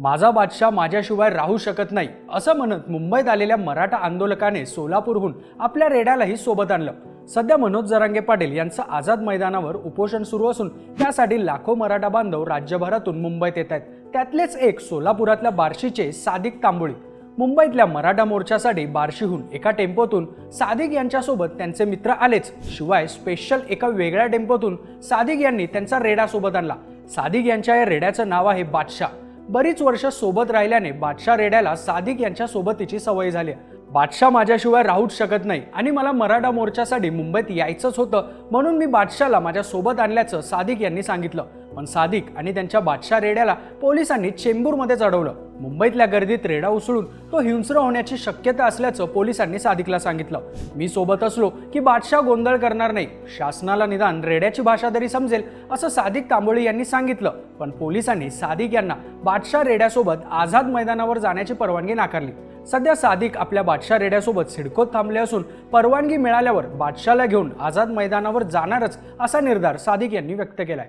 माझा बादशाह माझ्याशिवाय राहू शकत नाही असं म्हणत मुंबईत आलेल्या मराठा आंदोलकाने सोलापूरहून आपल्या रेड्यालाही सोबत आणलं. सध्या मनोज जरांगे पाटील यांचं आझाद मैदानावर उपोषण सुरू असून त्यासाठी लाखो मराठा बांधव राज्यभरातून मुंबईत येत आहेत. त्यातलेच एक सोलापुरातल्या बार्शीचे सादिक तांबोळी. मुंबईतल्या मराठा मोर्चासाठी बार्शीहून एका टेम्पोतून सादिक यांच्यासोबत त्यांचे मित्र आलेच. शिवाय स्पेशल एका वेगळ्या टेम्पोतून सादिक यांनी त्यांचा रेडा सोबत आणला. सादिक यांच्या या रेड्याचं नाव आहे बादशाह. बरीच वर्ष सोबत राहिल्याने बादशाह रेड्याला सादिक यांच्या सोबतीची सवय झाली. बादशाह माझ्याशिवाय राहूच शकत नाही आणि मला मराठा मोर्चासाठी मुंबईत यायचंच होतं म्हणून मी बादशाहला माझ्या सोबत आणल्याचं सादिक यांनी सांगितलं. पण सादिक आणि त्यांच्या बादशाह रेड्याला पोलिसांनी चेंबूरमध्ये चढवलं मुंबईतल्या गर्दीत रेडा उसळून तो हिंस्र होण्याची शक्यता असल्याचं पोलिसांनी सादिकला सांगितलं. मी सोबत असलो की बादशाह गोंधळ करणार नाही. शासनाला निदान रेड्याची भाषा तरी समजेल असं सादिक तांबोळी यांनी सांगितलं. पण पोलिसांनी सादिक यांना बादशाह रेड्यासोबत आझाद मैदानावर जाण्याची परवानगी नाकारली. सध्या सादिक आपल्या बादशाह रेड्यासोबत सिडकोत थांबले असून परवानगी मिळाल्यावर बादशाहला घेऊन आझाद मैदानावर जाणारच असा निर्धार सादिक यांनी व्यक्त केलाय.